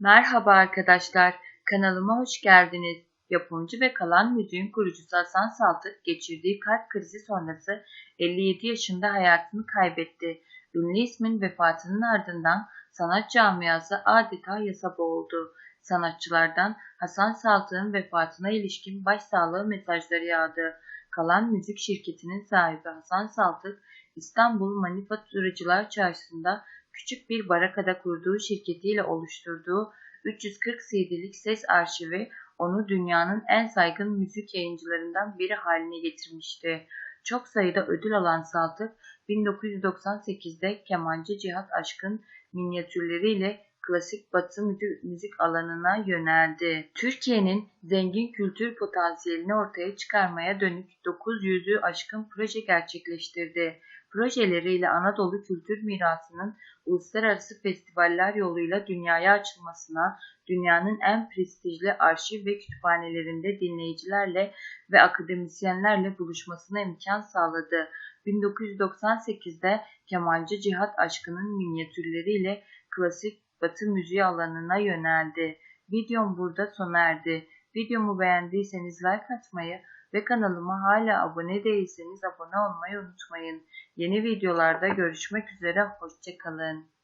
Merhaba arkadaşlar, kanalıma hoş geldiniz. Yapımcı ve Kalan Müziğin kurucusu Hasan Saltık geçirdiği kalp krizi sonrası 57 yaşında hayatını kaybetti. Ünlü ismin vefatının ardından sanat camiası adeta yasa boğuldu. Sanatçılardan Hasan Saltık'ın vefatına ilişkin başsağlığı mesajları yağdı. Kalan Müzik şirketinin sahibi Hasan Saltık, İstanbul Manifaturacılar Çarşısı'nda küçük bir barakada kurduğu şirketiyle oluşturduğu 340 CD'lik ses arşivi onu dünyanın en saygın müzik yayıncılarından biri haline getirmişti. Çok sayıda ödül alan Saltık, 1998'de kemancı Cihat Aşkın minyatürleriyle klasik batı müzik alanına yöneldi. Türkiye'nin zengin kültür potansiyelini ortaya çıkarmaya dönük 900'ü aşkın proje gerçekleştirdi. Projeleriyle Anadolu kültür mirasının uluslararası festivaller yoluyla dünyaya açılmasına, dünyanın en prestijli arşiv ve kütüphanelerinde dinleyicilerle ve akademisyenlerle buluşmasına imkan sağladı. 1998'de kemancı Cihat Aşkı'nın minyatürleriyle klasik batı müziği alanına yöneldi. Videom burada sona erdi. Videomu beğendiyseniz like atmayı ve kanalıma hala abone değilseniz abone olmayı unutmayın. Yeni videolarda görüşmek üzere, hoşçakalın.